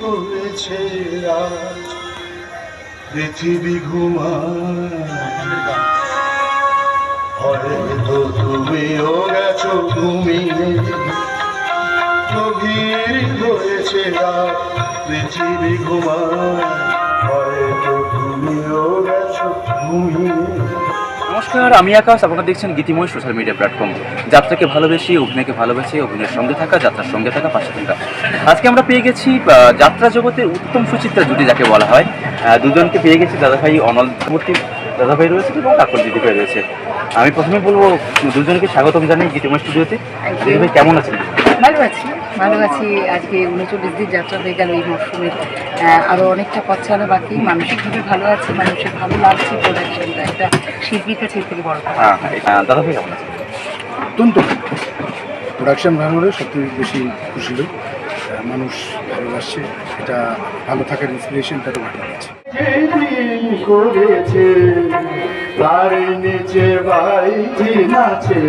হয়েছে আজ পৃথিবী ঘুমায়। হয়তো তুমিও গেছো ঘুমিয়ে। গভীর হয়েছে পৃথিবী ঘুমায়। হয়তো তুমিও গেছো ঘুমিয়ে। নমস্কার, আমি আকাশ, আপনারা দেখছেন গীতিময় সোশ্যাল মিডিয়া প্ল্যাটফর্ম যাত্রাকে ভালোবেসে, অভিনয়কে ভালোবেসে, অভিনয়ের সঙ্গে থাকা, যাত্রার সঙ্গে থাকা, পাশে থাকা। আজকে আমরা পেয়ে গেছি যাত্রা জগতের উত্তম সুচিত্রা জুটি যাকে বলা হয়। দুজনকে পেয়ে গেছি দাদাভাই অনল মূর্তি, দাদাভাই রয়েছে এবং কাকল দিদিভাই রয়েছে। আমি প্রথমে বলব, দুজনকে স্বাগতম জানাই গীতিময় স্টুডিওতে দিদিভাই কেমন আছেন? ভালো আছি। ভালো আছি আজকে উনচল্লিশ দিন যাত্রা হয়ে গেল এই মরশুমের। আরও অনেকটা পথ চলা বাকি। মানসিকভাবে ভালো আছে মানুষের ভালো লাগছে প্রোডাকশনটা একটা শিল্পীর কাছে এর থেকে বড় কথা। হ্যাঁ হ্যাঁ আহ, দাদাভাই কেমন আছেন অত্যন্ত প্রোডাকশন ভালো হলে সবথেকে বেশি খুশি হই মানুষ ভালোবাসছে এটা ভালো থাকার ইন্সপিরেশনটা তো দিচ্ছে যেদিন করেছে তার নিচে বাইটি নাচে।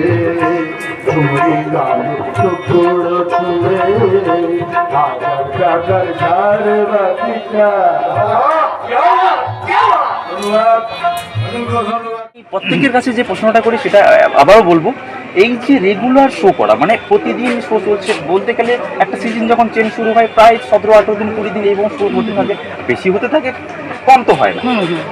প্রত্যেকের কাছে যে প্রশ্নটা করি, সেটা আবারও বলব। এই যে রেগুলার শো করা মানে প্রতিদিন শো চলছে, বলতে গেলে একটা সিজন যখন চেঞ্জ শুরু হয়, প্রায় সতেরো আঠেরো দিন, কুড়ি দিন এবং শো হতে থাকে, বেশি হতে থাকে। কম তো হয় না।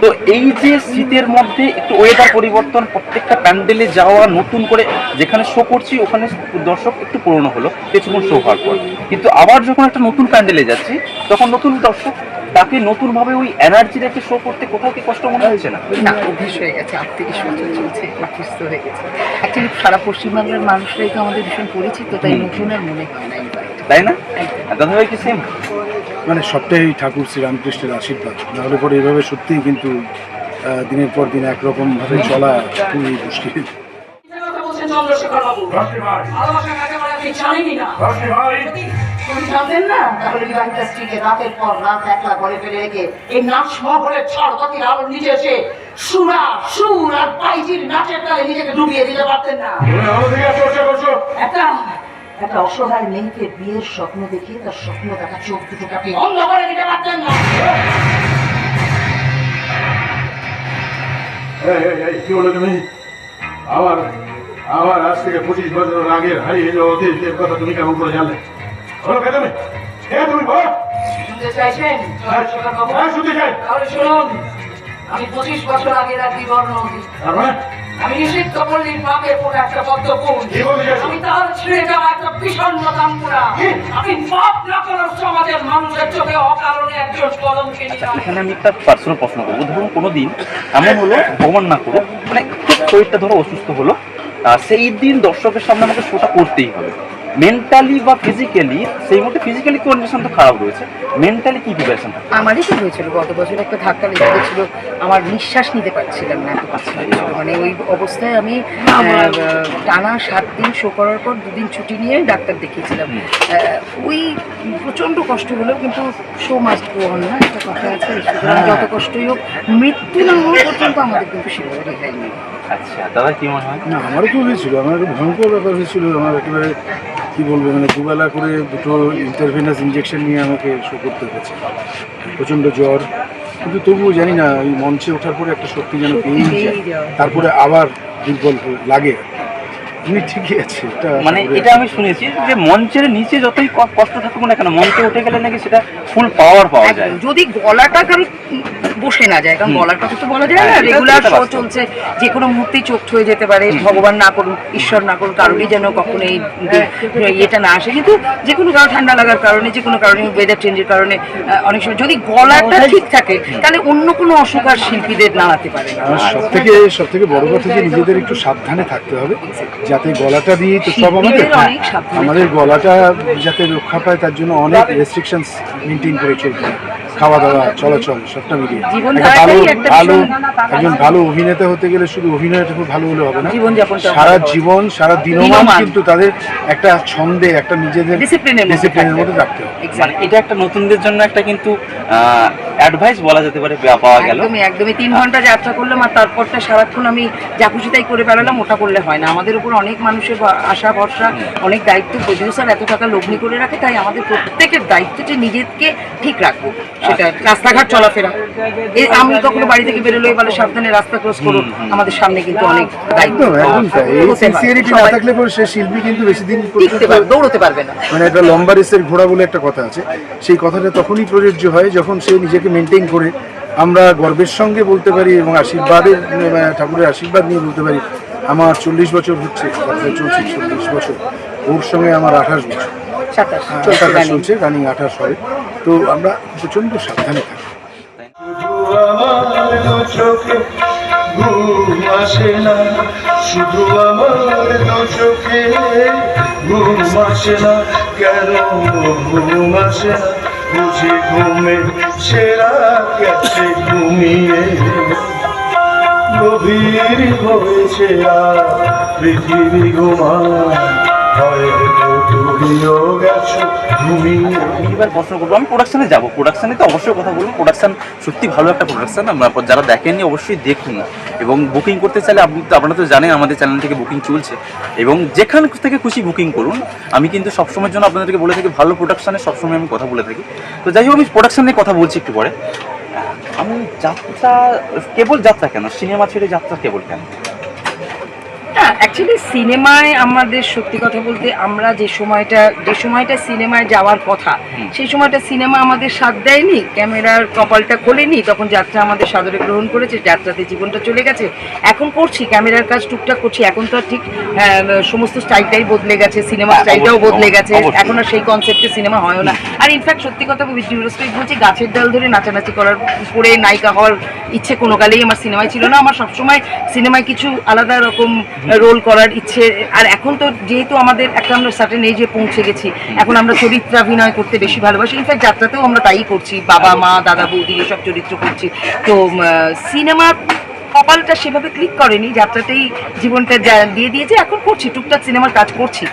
তো এই যে শীতের মধ্যে একটু ওয়েদার পরিবর্তন প্রত্যেকটা প্যান্ডেলে যাওয়া নতুন করে যেখানে শো করছি ওখানে দর্শক একটু পুরনো হলো কিছুক্ষণ শো হওয়ার পর। কিন্তু আবার যখন একটা নতুন প্যান্ডেলে যাচ্ছি তখন নতুন দর্শক তাকে নতুনভাবে ওই এনার্জি রেখে শো করতে কোথাও কি কষ্ট মনে হচ্ছে না? না অভ্যেস হয়ে গেছে আপ থেকে সুন্দর চলছে অভ্যস্ত হয়ে গেছে। অ্যাকচুয়ালি সারা পশ্চিমবাংলার মানুষরাই তো আমাদের ভীষণ পরিচিত তাই নতুন আর মনে হয় না তাই না? আর দাদাভাই কি সেম মানে সবটাই ঠাকুর শ্রীরামকৃষ্ণের আশীর্বাদ। নাহলে পরে এভাবে সত্যিই কিন্তু দিনের পর দিন একরকমভাবে চলা খুবই মুশকিল। না রাতের পর রাত এই নাচ আর একটা একটা অসহায় মেয়েকে বিয়ের স্বপ্ন দেখিয়ে তার স্বপ্ন দেখা চোখ দুটোকে আপনি অন্ধ করে দিতে পারতেন না কি বলে তুমি? আমার আমার আজ থেকে পঁচিশ বছর আগের হারিয়ে যাওয়া অতীতের কথা তুমি কেমন করে জানলে? বলো কে তুমি? কে তুমি বলো? শুনতে চাইছেন? হ্যাঁ শুনতে চাই। তাহলে শুনুন আমি পঁচিশ বছর আগের এক বিবর্ণ তার মানে আমি পাপের পরে একটা? আমি তার ছিঁড়ে যাওয়া একটা আমি পাপ না করার সমাজের মানুষের চোখে অকারণে একজন কলমকে এখানে আমি একটা পার্সোনাল প্রশ্ন করব। ধরুন কোনো দিন এমন হলো ভগবান না করুক মানে শরীরটা ধরো অসুস্থ হলো সেই দিন দর্শকের সামনে আমাকে শোটা করতেই হবে। মেন্টালি বা ফিজিক্যালি সেই মধ্যে ফিজিক্যালি কন্ডিশন তো খারাপ রয়েছে। মেন্টালি কি প্রিপারেশন আমারই তো হয়েছিল গত বছর একটা ধাক্কা লেগে গেছিল। আমার নিঃশ্বাস নিতে পারছিলাম না মানে ওই অবস্থায় আমি টানা সাত দিন শো করার পর দুদিন ছুটি নিয়ে ডাক্তার দেখিয়েছিলাম। ওই প্রচণ্ড কষ্ট হলেও কিন্তু শো মাস্ট গো অন না একটা কথা আছে। যত কষ্টই হোক মৃত্যু না হওয়া পর্যন্ত আমাদের কিন্তু সেভাবে রেহাই নেই। আচ্ছা দাদা কি মনে হয়? না আমারও তো হয়েছিল? আমার একটা ভয়ঙ্কর ব্যাপার হয়েছিল। আমার একেবারে কি বলব? মানে দুবেলা করে দুটো ইন্টারভেনাস ইঞ্জেকশন নিয়ে আমাকে শো করতে হয়েছে। প্রচণ্ড জ্বর। কিন্তু তবুও জানি না ওই মঞ্চে ওঠার পরে একটা শক্তি যেন পেয়েই যায়। তারপরে আবার দুর্বল লাগে লাগে। তুমি ঠিকই আছে মানে এটা আমি শুনেছি যে মঞ্চের নিচে যতই ক- কষ্ট থাকুক না কেন মঞ্চে উঠে গেলে নাকি সেটা ফুল পাওয়ার পাওয়া যায়। যদি গলাটা কারণ বসে না যায় কারণ। গলার কথা তো বলা যায় হ্যাঁ, না রেগুলার এটা শো চলছে যে কোনো মুহূর্তেই চোখ হয়ে যেতে পারে ভগবান না করুন ঈশ্বর না করুন কারোরই যেন কখনো এই ইয়েটা না আসে। কিন্তু যে কোনো কারও ঠান্ডা লাগার কারণে যে কোনো কারণে ওয়েদার চেঞ্জের কারণে অনেক সময় যদি গলাটা ঠিক থাকে তাহলে অন্য কোনো অসুখ আর শিল্পীদের নাড়াতে পারে। সব থেকে সব থেকে বড় কথা যে নিজেদের একটু সাবধানে থাকতে হবে। যাতে গলাটা দিয়ে তো সব আমাদের সাবধানে আমাদের গলাটা যাতে রক্ষা পায় তার জন্য অনেক রেস্ট্রিকশনস মেনটেন করে চলতে খাওয়া দাওয়া চলাচল সবটা মিলিয়ে। ভালো ভালো একজন ভালো অভিনেতা হতে গেলে শুধু অভিনয়টা খুব ভালো হলে হবে না। সারা জীবন সারা দিনমান। কিন্তু তাদের একটা ছন্দে একটা নিজেদের ডিসিপ্লিনের মধ্যে রাখতে হবে। মানে এটা একটা নতুনদের জন্য একটা কিন্তু অ্যাডভাইস বলা যেতে পারে পাওয়া গেল। একদমই একদমই। তিন ঘণ্টা যাত্রা করলাম আর তারপরটা সারাক্ষণ আমি যা খুশি তাই করে বেড়ালাম ওটা করলে হয় না। আমাদের উপর অনেক মানুষের আশা ভরসা অনেক দায়িত্ব প্রডিউসার এত টাকা লগ্নি করে রাখে তাই আমাদের প্রত্যেকের দায়িত্ব যে নিজেকে ঠিক রাখব। সেটা রাস্তাঘাট চলাফেরা। এ আমি কখনো বাড়ি থেকে বেরোলে বলে সাবধানে রাস্তা ক্রস করো। আমাদের সামনে কিন্তু অনেক দায়িত্ব হয়। না থাকলে পরে সে শিল্পী কিন্তু বেশি দিন দৌড়তে পারবে না। মানে একটা লম্বা রেসের ঘোড়া বলে একটা কথা আছে। সেই কথাটা তখনই প্রযোজ্য হয় যখন সে নিজেকে মেনটেন করে। আমরা গর্বের সঙ্গে বলতে পারি এবং আশীর্বাদের মানে ঠাকুরের আশীর্বাদ নিয়ে বলতে পারি আমার চল্লিশ বছর হচ্ছে চলছে চল্লিশ বছর। ওর সঙ্গে আমার আঠাশ বছর। হ্যাঁ, চলছে রানিং। আঠাশ হবে তো আমরা প্রচণ্ড সাবধানে থাকি। চোখে না, শুধু আমার চোখে ঘুম আসে না। কেন ঘুম আসে না? বুঝি ঘুমে সেরা ঘুমিয়ে গভীর হয়েছে পৃথিবী ঘুমায় প্রশ্ন করব, আমি প্রোডাকশনে যাব। প্রোডাকশনে তো অবশ্যই কথা বলব। প্রোডাকশন সত্যি ভালো একটা প্রোডাকশন যারা দেখেননি অবশ্যই দেখুন। এবং বুকিং করতে চাইলে আপনি তো আপনারা তো জানেন আমাদের চ্যানেল থেকে বুকিং চলছে। এবং যেখান থেকে খুশি বুকিং করুন। আমি কিন্তু সবসময়ের জন্য আপনাদেরকে বলে থাকি, ভালো প্রোডাকশনে সবসময় আমি কথা বলে থাকি। তো যাই হোক, আমি প্রোডাকশন নিয়ে কথা বলছি একটু পরে। আমি যাত্রা কেবল যাত্রা কেন? সিনেমা ছেড়ে যাত্রা কেবল কেন? না অ্যাকচুয়ালি সিনেমায় আমাদের সত্যি কথা বলতে আমরা যে সময়টা যে সময়টা সিনেমায় যাওয়ার কথা সেই সময়টা সিনেমা আমাদের সাথ দেয়নি ক্যামেরার কপালটা খোলেনি তখন যাত্রা আমাদের সাদরে গ্রহণ করেছে যাত্রাতে জীবনটা চলে গেছে। এখন করছি ক্যামেরার কাজ টুকটাক করছি এখন তো আর ঠিক সমস্ত স্টাইলটাই বদলে গেছে সিনেমার হ্যাঁ, স্টাইলটাও বদলে গেছে এখন আর সেই কনসেপ্টে সিনেমা হয় না। আর ইনফ্যাক্ট সত্যি কথা রেসপেক্ট বলছি গাছের ডাল ধরে নাচানাচি করার উপরে নায়িকা হওয়ার ইচ্ছে কোনো কালেই আমার সিনেমায় ছিল না। আমার সবসময় সিনেমায় কিছু আলাদা রকম রোল করার ইচ্ছে আর এখন তো যেহেতু আমাদের একটা আমরা সার্টেন এজে পৌঁছে গেছি এখন আমরা চরিত্রাভিনয় করতে বেশি ভালোবাসি। ইনফ্যাক্ট যাত্রাতেও আমরা তাই করছি বাবা মা দাদা বৌদি এসব চরিত্র করছি। তো সিনেমা কপালটা সেভাবে ক্লিক করেনি যাত্রাতেই জীবনটা দিয়ে দিয়েছে এখন করছি টুকটাক সিনেমার কাজ করছি।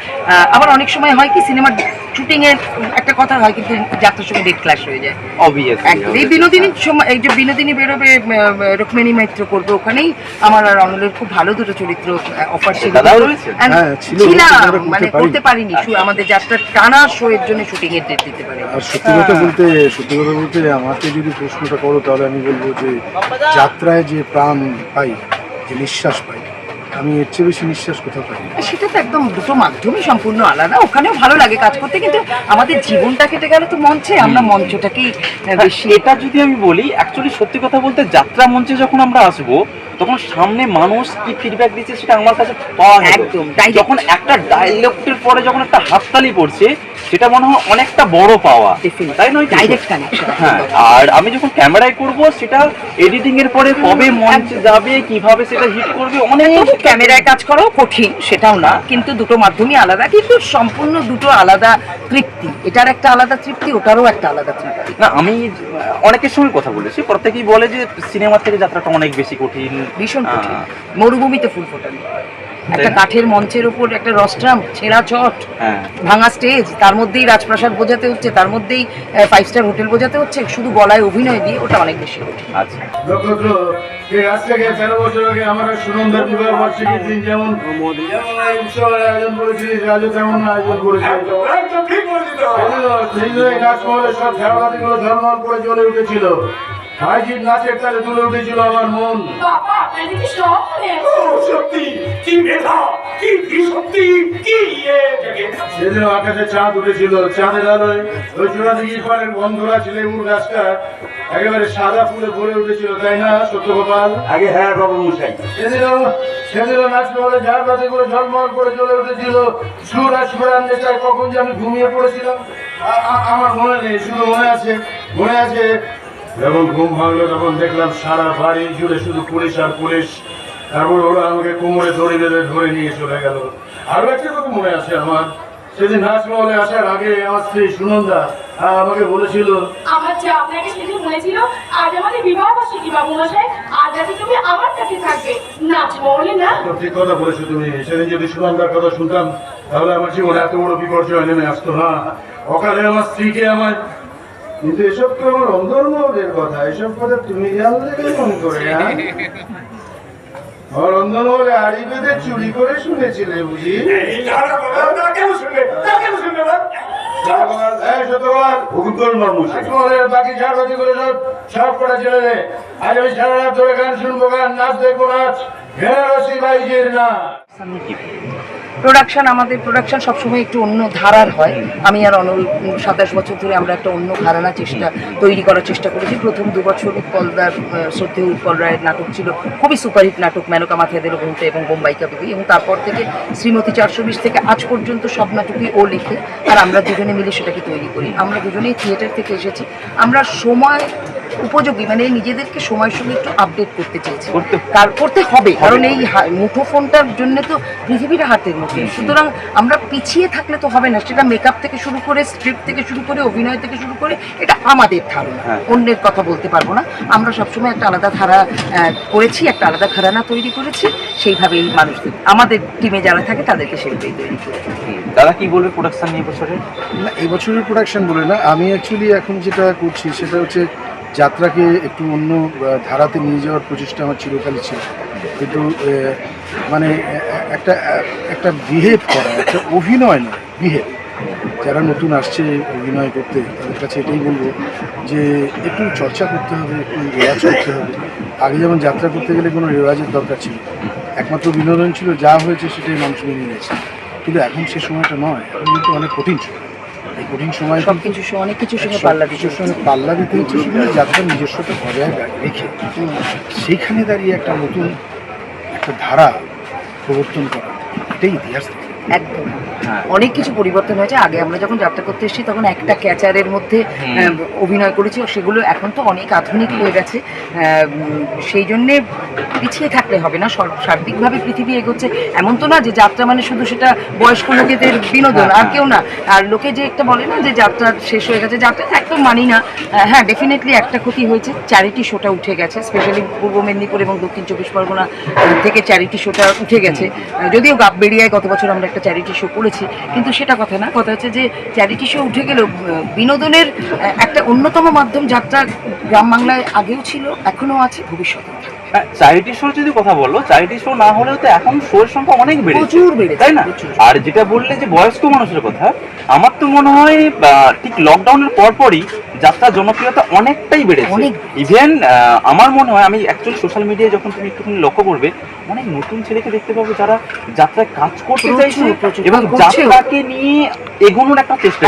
আবার অনেক সময় হয় কি সিনেমার শুটিং এর একটা কথা হয় কিন্তু যাত্রার সঙ্গে ডেট ক্লাস হয়ে যায়। অবভিয়াসলি এই বিনোদিনীর সময় এই যে বিনোদিনী বেরোবে রুক্মিণী মৈত্র করবে ওখানেই। আমার আর অনলের খুব ভালো দুটো চরিত্র অফার ছিল। হ্যাঁ, ছিল, ছিলাম মানে করতে পারিনি। আমাদের যাত্রা টানা শো এর জন্য শুটিং এর ডেট দিতে পারিনি। আর সত্যি কথা বলতে সত্যি কথা বলতে আমাকে যদি প্রশ্নটা করো তাহলে আমি বলব যে যাত্রায় যে প্রাণ পাই যে নিঃশ্বাস পাই আমি এর চেয়ে বেশি নিঃশ্বাস কোথাও পাই না সেটা তো একদম দুটো মাধ্যমই সম্পূর্ণ আলাদা ওখানেও ভালো লাগে কাজ করতে কিন্তু আমাদের জীবনটা কেটে গেলে তো মঞ্চে আমরা মঞ্চটাকেই আহ, বেশি এটা যদি আমি বলি অ্যাকচুয়ালি সত্যি কথা বলতে যাত্রা মঞ্চে যখন আমরা আসব তখন সামনে মানুষ কি ফিডব্যাক দিচ্ছে সেটা আমার কাছে পাওয়া গেল। একদম, direct। যখন একটা ডায়লগের পরে যখন একটা হাততালি পড়ছে সেটা মনে হয় অনেকটা বড় পাওয়া। তাই নয় ডাইরেক্ট কানেকশন হ্যাঁ আর আমি যখন ক্যামেরায় করব সেটা এডিটিং এর পরে কবে মঞ্চে যাবে কীভাবে সেটা হিট করবে অনেক ক্যামেরায় কাজ করাও কঠিন সেটাও না কিন্তু দুটো মাধ্যমই আলাদা কিন্তু সম্পূর্ণ দুটো আলাদা তৃপ্তি। এটার একটা আলাদা তৃপ্তি ওটারও একটা আলাদা তৃপ্তি। না আমি অনেকের সঙ্গে কথা বলেছি প্রত্যেকেই বলে যে সিনেমা থেকে যাত্রাটা অনেক বেশি কঠিন। ভীষণ কঠিন। মরুভূমিতে ফুল ফোটানো। একটা কাঠের মঞ্চের উপর একটা রস্ট্রাম ছেঁড়া চট হ্যাঁ। ভাঙা স্টেজ তার মধ্যেই রাজপ্রাসাদ বোঝাতে হচ্ছে তার মধ্যেই ফাইভ স্টার হোটেল বোঝাতে হচ্ছে শুধু গলায় অভিনয় দিয়ে ওটা অনেক বেশি আচ্ছা। আজ থেকে তেরো বছর আগে আমার এক বিবাহ বার্ষিকীর দিন যেমন যেমন উৎসবের আয়োজন করেছিলিস আজও তেমন আয়োজন করেছিলিস সেই জন্য এই নাচমহলে সব খেলাধুলো ধর্মল করে চলে উঠেছিল। হাইজির নাচের তালে তুলে উঠেছিল আমার মন। বাবা এদিকে সব সত্যি কি মেধা কি শক্তি কি ইয়ে। সেদিন আকাশে চাঁদ উঠেছিল চাঁদের আলোয়। ওই চূড়াদিঘির পাড়ের বন্ধুরা লেবুর গাছটা। একেবারে সাদা ফুলে ভরে উঠেছিল তাই না সত্যগোপাল? আগে হ্যাঁ বাবু মশাই। সেদিনও সেদিনও নাচমহলে ঝাড় বাতি করে ঝলমল করে চলে উঠেছিল সুর আর সুরান নেশায় কখন যে আমি ঘুমিয়ে পড়েছিলাম। আমার মনে নেই শুধু মনে আছে মনে আছে যখন ঘুম ভাঙলো তখন দেখলাম সারা বাড়ি জুড়ে শুধু পুলিশ আর পুলিশ। তারপর ওরা আমাকে কোমরে ধরে বেঁধে ধরে নিয়ে চলে গেল। আরও একটা কথা মনে আছে আমার। সেদিন নাচমহলে আসার আগে আমার স্ত্রী সুনন্দা আমাকে বলেছিল আমার যে আপনাকে সেদিন বলেছিল আজ আমাদের বিবাহ বার্ষিকী বাবু মশাই আজ রাতে তুমি আমার কাছে থাকবে। নাচবো বলে না। ঠিক কথা বলেছ তুমি। সেদিন যদি সুনন্দার কথা শুনতাম তাহলে আমার জীবনে এত বড় বিপর্যয় নেমে আসতো না। অকালে আমার স্ত্রীকে আমার কিন্তু এসব তো আমার অন্ধর্মদের কথা, এসব কথা তুমি জানলে কেমন করে হ্যাঁ? আমার অন্ধর্মরে আড়ি বেঁধে চুরি করে শুনেছিলে বুঝি? না? বাকি ঝাড়বাতি করে সব সব করা দে। আজ আমি সারা রাত ধরে গান শুনব, গান নাচ দেখব, নাচ। বেনারসি বাইজের নাচ। সামনে কি প্রোডাকশন আমাদের প্রোডাকশন সবসময় একটু অন্য ধারার হয়। আমি আর অনল সাতাশ বছর ধরে আমরা একটা অন্য ঘরানা চেষ্টা তৈরি করার চেষ্টা করেছি। প্রথম দু বছর উৎপলদার শ্রদ্ধেয় উৎপল রায়ের নাটক ছিল। খুবই সুপারহিট নাটক, মেনকা মাথায় দিল ঘুমতে এবং বোম্বাইকা বিবি এবং তারপর থেকে শ্রীমতী চারশো বিশ থেকে আজ পর্যন্ত সব নাটকই ও লিখে। আর আমরা দুজনে মিলে সেটাকে তৈরি করি। আমরা দুজনেই থিয়েটার থেকে এসেছি। আমরা সময় উপযোগী মানে নিজেদেরকে সময়ের সঙ্গে একটু আপডেট করতে চেয়েছি করতে কার করতে হবে কারণ এই মুঠো ফোনটার জন্য তো পৃথিবীটা হাতের মুঠে সুতরাং আমরা পিছিয়ে থাকলে তো হবে না সেটা মেকআপ থেকে শুরু করে স্ক্রিপ্ট থেকে শুরু করে অভিনয় থেকে শুরু করে এটা আমাদের ধারণা। হ্যাঁ। অন্যের কথা বলতে পারব না। আমরা সবসময় একটা আলাদা ধারা করেছি একটা আলাদা ঘরানা তৈরি করেছি সেইভাবেই মানুষদের আমাদের টিমে যারা থাকে তাদেরকে সেইভাবেই তৈরি করেছি। দাদা কি বলবে প্রোডাকশন নিয়ে বছরে? না এই বছরের প্রোডাকশন বলে না। আমি অ্যাকচুয়ালি এখন যেটা করছি সেটা হচ্ছে যাত্রাকে একটু অন্য ধারাতে নিয়ে যাওয়ার প্রচেষ্টা আমার চিরকালই ছিল। কিন্তু মানে একটা একটা বিহেভ করা, একটা অভিনয় নয়, বিহেভ। যারা নতুন আসছে অভিনয় করতে, তাদের কাছে এটাই বলব যে, একটু চর্চা করতে হবে, একটু রেওয়াজ করতে হবে। আগে যেমন যাত্রা করতে গেলে কোনো রেওয়াজের দরকার ছিল একমাত্র বিনোদন ছিল, যা হয়েছে সেটাই মানুষ মেনে নিয়েছে। কিন্তু এখন সে সময়টা নয়, এখন কিন্তু অনেক কঠিন সময়। কঠিন সময় সব কিছু অনেক কিছুর সঙ্গে পাল্লা কিছুর সঙ্গে পাল্লা দিতে হচ্ছে শুধু যাত্রার নিজস্বতা বজায় রেখে। সেইখানে দাঁড়িয়ে একটা নতুন একটা ধারা প্রবর্তন করা এটাই ইতিহাস একদম। অনেক কিছু পরিবর্তন হয়েছে। আগে আমরা যখন যাত্রা করতে এসেছি তখন একটা ক্যাচারের মধ্যে অভিনয় করেছি। সেগুলো এখন তো অনেক আধুনিক হয়ে গেছে। সেই জন্যে পিছিয়ে থাকলে হবে না। সর- সার্বিকভাবে পৃথিবী এগোচ্ছে। এমন তো না যে যাত্রা মানে শুধু সেটা বয়স্ক লোকেদের বিনোদন আর কেউ না। আর লোকে যে একটা বলে না যে যাত্রা শেষ হয়ে গেছে যাত্রা একদম মানি না। হ্যাঁ ডেফিনেটলি একটা ক্ষতি হয়েছে। চ্যারিটি শোটা উঠে গেছে স্পেশালি পূর্ব মেদিনীপুর এবং দক্ষিণ চব্বিশ পরগনা থেকে চ্যারিটি শোটা উঠে গেছে। যদিও গাববেড়িয়ায় গত বছর আমরা একটা চ্যারিটি শো করেছি কিন্তু সেটা কথা না, কথা হচ্ছে যে চ্যারিটি শো উঠে গেলেও বিনোদনের একটা অন্যতম মাধ্যম যাত্রা গ্রাম বাংলায় আগেও ছিল এখনও আছে ভবিষ্যতে চ্যারিটি শো যদি কথা বলো চ্যারিটি শো না হলেও তো এখন শোর সংখ্যা অনেক বেড়েছে। প্রচুর বেড়েছে, তাই না? আর যেটা বললে যে বয়স্ক মানুষের কথা আমার তো মনে হয় ঠিক লকডাউনের পরপরই যাত্রার জনপ্রিয়তা অনেকটাই বেড়েছে। ইভেন আমার মনে হয় আমি অ্যাকচুয়ালি সোশ্যাল মিডিয়ায় যখন তুমি একটুখানি লক্ষ্য করবে অনেক নতুন ছেলেকে দেখতে পাবো যারা যাত্রায় কাজ করতে চাইছে এবং যাত্রাকে নিয়ে এগোনোর একটা চেষ্টা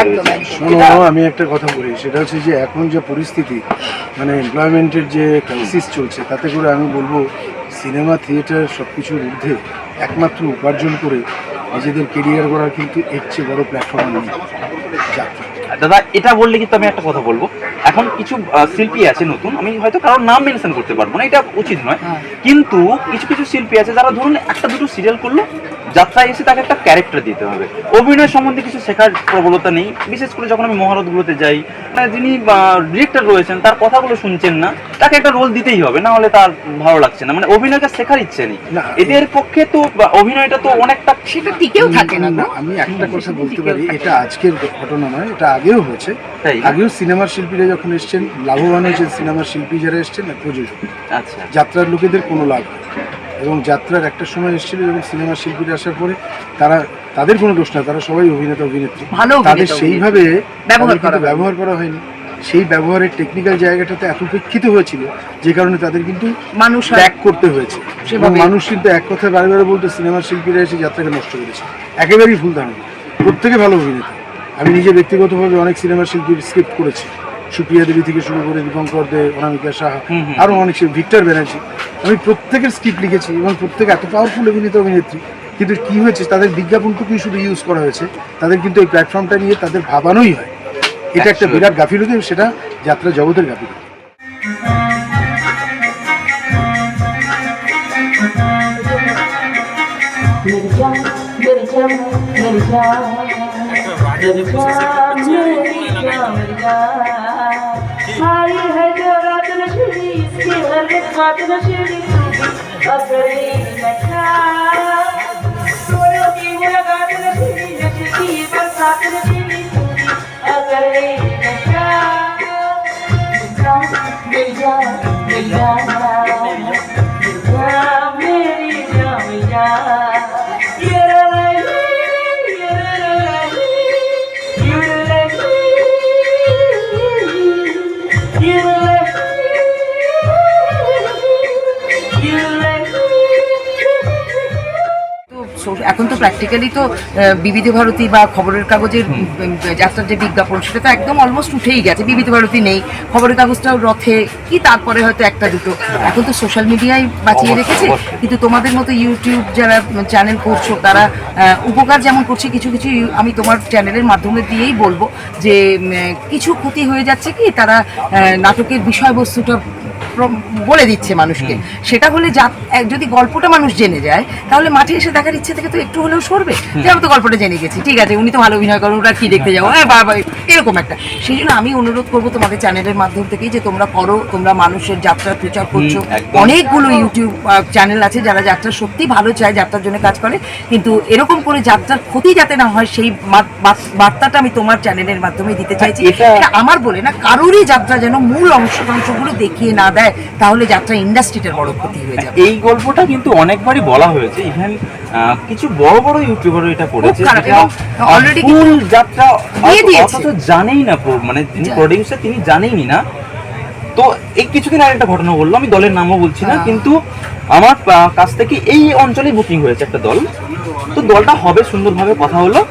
আমি একটা কথা বলি সেটা হচ্ছে যে এখন যে পরিস্থিতি মানে এমপ্লয়মেন্টের যে ক্রাইসিস চলছে তাতে করে আমি বলব সিনেমা থিয়েটার সব কিছুর ঊর্ধ্বে একমাত্র উপার্জন করে নিজেদের কেরিয়ার গড়ার কিন্তু এর চেয়ে বড় প্ল্যাটফর্ম নেই। যাত্রা দাদা এটা বললে কিন্তু আমি একটা কথা বলব। এখন কিছু শিল্পী আছে নতুন আমি হয়তো কারোর নাম মেনশন করতে পারব না এটা উচিত নয়। হ্যাঁ। কিন্তু কিছু কিছু শিল্পী আছে যারা ধরুন একটা দুটো সিরিয়াল করল যাত্রায় এসে তাকে একটা ক্যারেক্টার দিতে হবে। অভিনয় সম্বন্ধে কিছু শেখার প্রবলতা নেই। বিশেষ করে যখন আমি মহারতগুলোতে যাই মানে যিনি ডিরেক্টর রয়েছেন তার কথাগুলো শুনছেন না তাকে একটা রোল দিতেই হবে। না হলে তার ভালো লাগছে না। মানে অভিনয়টা শেখার ইচ্ছে নেই। না। এদের পক্ষে তো অভিনয়টা তো অনেকটা সেটা টিকেও থাকে না না আমি একটা কথা বলতে পারি। এটা আজকের ঘটনা নয় এটা আগেও হয়েছে। তাই? আগেও সিনেমার শিল্পীরা যখন এসছেন লাভবান হয়েছেন সিনেমার শিল্পী যারা এসছেন প্রযোজক। আচ্ছা। যাত্রার লোকেদের কোনো লাভ নেই। এবং যাত্রার একটা সময় এসেছিল এবং সিনেমার শিল্পীরা আসার পরে তারা তাদের কোনো দোষ না তারা সবাই অভিনেতা অভিনেত্রী। ভালো তাদের সেইভাবে ব্যবহার করা হয়নি। সেই ব্যবহারের টেকনিক্যাল জায়গাটাতে এত উপেক্ষিত হয়েছিল যে কারণে তাদের কিন্তু মানুষ ত্যাগ করতে হয়েছে। এবং সেভাবে- মানুষ কিন্তু এক কথায় বারে বারে বলতো সিনেমার শিল্পীরা এসে যাত্রাকে নষ্ট করেছে। একেবারেই ভুল ধারণা। প্রত্যেকে ভালো অভিনেতা। আমি নিজে ব্যক্তিগতভাবে অনেক সিনেমার শিল্পীর স্ক্রিপ্ট করেছি। সুপ্রিয়া দেবী থেকে শুরু করে দীপঙ্কর দে অনামিকা সাহা আরও অনেক ভিক্টর ব্যানার্জি আমি প্রত্যেকের স্ক্রিপ্ট লিখেছি এবং প্রত্যেক এত পাওয়ারফুল অভিনেতা অভিনেত্রী কিন্তু কি হয়েছে তাদের বিজ্ঞাপনটুকুই শুধু ইউজ করা হয়েছে তাদের কিন্তু এই প্ল্যাটফর্মটা নিয়ে তাদের ভাবানোই হয় এটা একটা বিরাট গাফিলতি সেটা যাত্রা জগতের গাফিলতি America, America, America, आई है जो रात नशीली इसके घर में खात नशीली पकड़ी लगात नशीली नशीली पर सात नशीली अगर मिल जा मिल जा এখন তো প্র্যাকটিক্যালি তো বিবিধ ভারতী বা খবরের কাগজের যাত্রার যে বিজ্ঞাপন সেটা তো একদম অলমোস্ট উঠেই গেছে বিবিধ ভারতী নেই খবরের কাগজটাও রথে কি তারপরে হয়তো একটা দুটো। এখন তো সোশ্যাল মিডিয়ায় বাঁচিয়ে রেখেছে কিন্তু তোমাদের মতো ইউটিউব যারা চ্যানেল করছ তারা উপকার যেমন করছে কিছু কিছু আমি তোমার চ্যানেলের মাধ্যমে দিয়েই বলব যে কিছু ক্ষতি হয়ে যাচ্ছে কি তারা নাটকের বিষয়বস্তুটা বলে দিচ্ছে মানুষকে। সেটা হলে যা যদি গল্পটা মানুষ জেনে যায় তাহলে মাঠে এসে দেখার ইচ্ছে থেকে তো একটু হলেও সরবে। যে আমি তো গল্পটা জেনে গেছি ঠিক আছে উনি তো ভালো অভিনয় করেন ওটা কি দেখতে যাব? হ্যাঁ বাবা এরকম একটা। সেই জন্য আমি অনুরোধ করব তোমাদের চ্যানেলের মাধ্যম থেকেই যে তোমরা করো তোমরা মানুষের যাত্রা প্রচার করছ। অনেকগুলো ইউটিউব চ্যানেল আছে যারা যাত্রা সত্যি ভালো চায় যাত্রার জন্য কাজ করে। কিন্তু এরকম করে যাত্রার ক্ষতি যাতে না হয় সেই বার্তাটা আমি তোমার চ্যানেলের মাধ্যমে দিতে চাইছি। এটা- আমার বলে না কারোরই যাত্রা যেন মূল অংশটাংশগুলো দেখিয়ে না দেয়। তাহলে যাত্রা ইন্ডাস্ট্রিটার বড় ক্ষতি হয়ে যাবে। এই গল্পটা কিন্তু অনেকবারই বলা হয়েছে। ইভেন কিছু বড় বড় ইউটিউবারও এটা করেছে already full যাত্রা। অথচ জানেই না মানে যা- প্রডিউসার তিনি জানেনই না। তো এই কিছুদিন আগে একটা ঘটনা বলল আমি দলের নামও বলছি না হ্যাঁ। কিন্তু আমার কাছ থেকে এই অঞ্চলেই বুকিং হয়েছে একটা দল। তো দলটা হবে সুন্দরভাবে কথা হলো।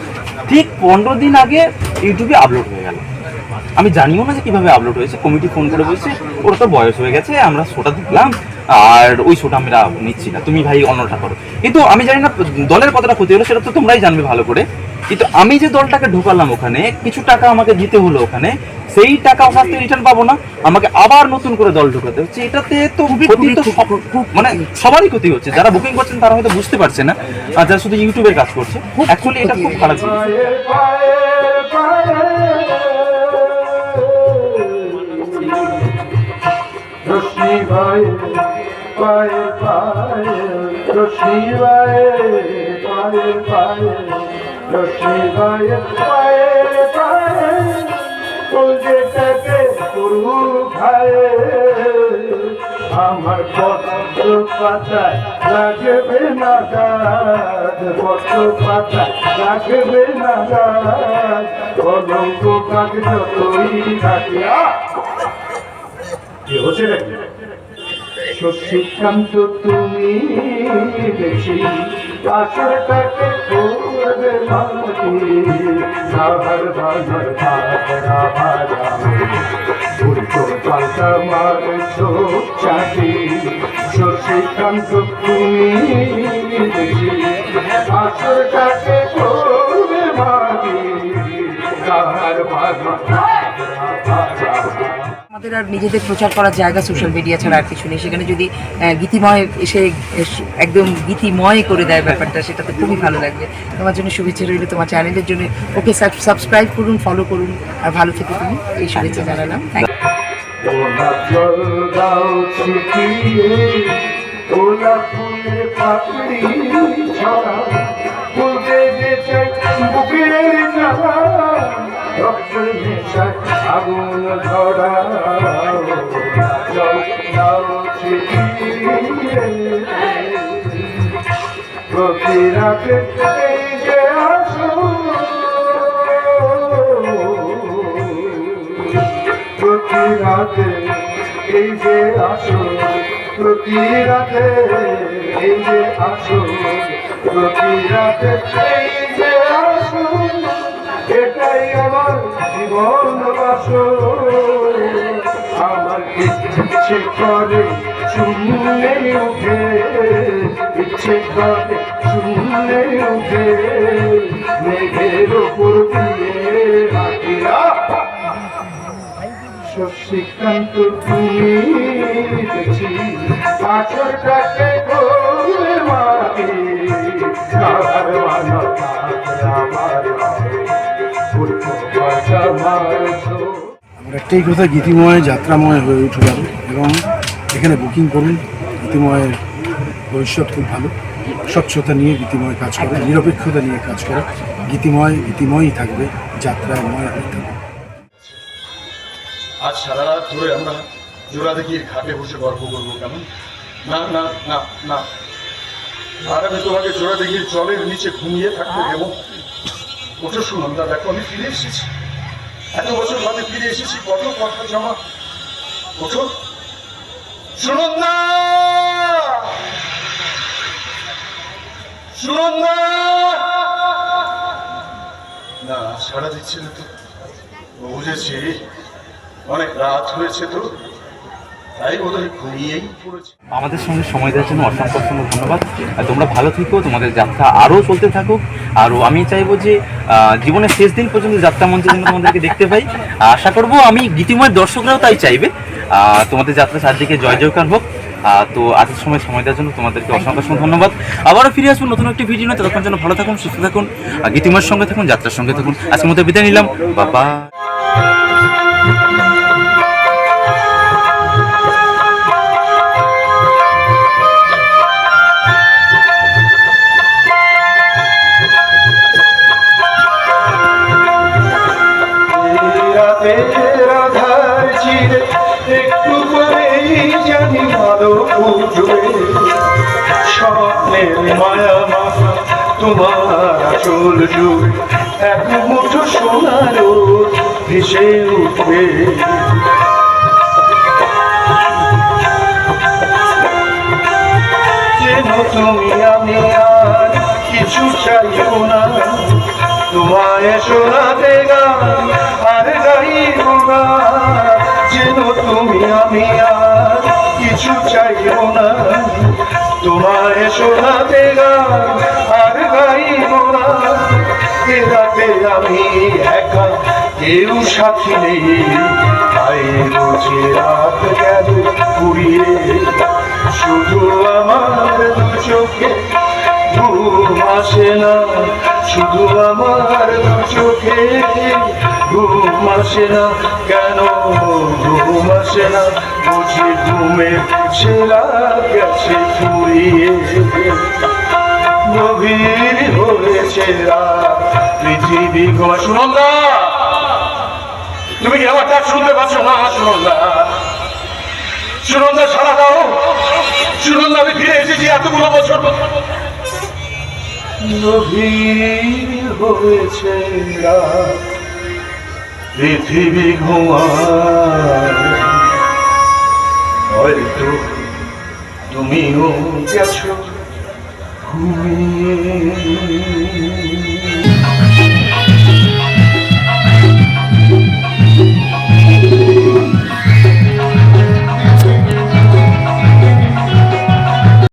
ঠিক পনেরো দিন আগে ইউটিউবে আপলোড হয়ে গেল। আমি জানিও না যে কীভাবে আপলোড হয়েছে কমিটি ফোন করে বলছে ওর তো বয়স হয়ে গেছে আমরা শোটা দেখলাম আর ওই শোটা আমরা নিচ্ছি না। তুমি ভাই অন্যটা করো। কিন্তু আমি জানি না দলের কতটা ক্ষতি হলো সেটা তো তোমরাই জানবে ভালো করে। কিন্তু আমি যে দলটাকে ঢোকালাম ওখানে কিছু টাকা আমাকে দিতে হলো ওখানে সেই টাকা ওখান থেকে রিটার্ন পাবো না আমাকে আবার নতুন করে দল ঢোকাতে হচ্ছে। এটাতে তো খুবই, ক্ষতি তো খুব- মানে সবারই ক্ষতি হচ্ছে। যারা বুকিং করছেন তারা হয়তো বুঝতে পারছে না আর যারা শুধু ইউটিউবের কাজ করছে অ্যাকচুয়ালি এটা খুব খারাপ ভাই পায়ে পায়ে, রশ্মি ভাই পায়ে পায়ে, রশ্মি ভাই পায়ে পায়ে কলজেটাকে করু খায়ে আমার পত্র পাতায় লাগবে না গাছ পত্র পাতায় লাগবে না গাছ। কলঙ্ক কাক যতই থাকে! কি হচ্ছে নাকি? শশীকান্ত তুমি দেখছি আসরটাকে করবে মাটি। সাহার বাজার ভাগরা ভাজা উল্টো পাল্টা মারছো চাটি শশীকান্ত তুমি দেখছি আসরটাকে করবে মাটি। সাহার বাজার ভাজা আমাদের আর নিজেদের প্রচার করার জায়গা সোশ্যাল মিডিয়া ছাড়া আর কিছু নেই। সেখানে যদি গীতিময় এসে একদম গীতিময় করে দেয় ব্যাপারটা সেটা তো খুবই ভালো লাগবে। তোমার জন্য শুভেচ্ছা রইল তোমার চ্যানেলের জন্য। ওকে সাবস্ক্রাইব করুন ফলো করুন, আর ভালো থেকে তুমি এই শুভেচ্ছা জানালাম। থ্যাংক গোলাপ গোলাপ ফুলের পাপড়ি ছড়া ফুলতে যে বুকের জ্বালা রক্তের নেশায় আগুন ধরা। প্রতি রাতে যে আসো প্রতি রাতে এই যে আসো প্রতি রাতে, এই যে আসো প্রতি রাতে এই যে আসো এটাই আমার জীবন বাস আমার ইচ্ছে করে শুনলে উঠে, ইচ্ছে করে শুনলে উঠে, মেঘের উপর দিয়ে রাখিরা আমার একটাই কথা গীতিময়, যাত্রাময় হয়ে উঠে যাবে এবং এখানে বুকিং করুন। গীতিময়ের ভবিষ্যৎ খুব ভালো। স্বচ্ছতা নিয়ে গীতিময় কাজ করে, নিরপেক্ষতা নিয়ে কাজ করে। গীতিময়, গীতিময়ই থাকবে, যাত্রাময় হয়ে থাকবে। আজ সারা রাত ধরে আমরা জোড়া দেখির ঘাটে বসে গল্প করব কেমন? না না না না। আর আমি তোমাকে জোড়া দেখির জলের নিচে ঘুমিয়ে থাকতে দেবো। ওঠো সুনন্দা দেখো, আমি ফিরে এসেছি। এত বছর বাদে ফিরে এসেছি, কত কথা জমা। ওঠো। সুনন্দা সুনন্দা না, সাড়া দিচ্ছে না তো। বুঝেছি। অনেক রাত হয়েছে তো, তাই বোধহয় ঘুমিয়েই পড়েছে। আমাদের সঙ্গে সময় দেওয়ার জন্য অসংখ্য অসংখ্য ধন্যবাদ। আর তোমরা ভালো থেকো, তোমাদের যাত্রা আরও চলতে থাকুক। আরও আমি চাইব যে জীবনের শেষ দিন পর্যন্ত যাত্রা মঞ্চে যেন তোমাদেরকে দেখতে পাই। আশা করব আমি গীতিময় দর্শকরাও তাই চাইবে। তোমাদের যাত্রা চারদিকে জয় জয়কার হোক। তো আজকের সময় সময় দেওয়ার জন্য তোমাদেরকে অসংখ্য অসংখ্য ধন্যবাদ। আবারও ফিরে আসব নতুন একটি ভিডিও নিয়ে। ততক্ষণ যেন ভালো থাকুন, সুস্থ থাকুন, আর গীতিময়ের সঙ্গে থাকুন, যাত্রার সঙ্গে থাকুন। আজকের মতো বিদায় নিলাম। বাবা চল জুড়ে এক মুঠো সোনারও ভেসে উঠবে। তুমি আমি আর কিছু চাইব না, তোমায় শোনাতে গান আর গাইব না। যেন তুমি আমি আর কিছু চাইব না, তোমায় শোনাতে গান আর গাইব রাতে আমি একা কেউ সাথী নেই বুঝে রাত গেল পুড়িয়ে শুধু আমার দু চোখে ঘুম আসে না শুধু আমার দু চোখে ঘুম আসে না কেন ঘুম আসে না বুঝি ঘুমে ছেলা গেছে ফুরিয়ে গভীর হয়েছে পৃথিবী সুনন্দা তুমি কি আমার শুনতে পাচ্ছ না, সুনন্দা? সুনন্দা সারা দাও। সুনন্দা, আমি ফিরে এসেছি এতগুলো বছর। গভীর হয়েছে পৃথিবী ঘুমায় হয়তো তুমিও গেছো। ঘুমিয়ে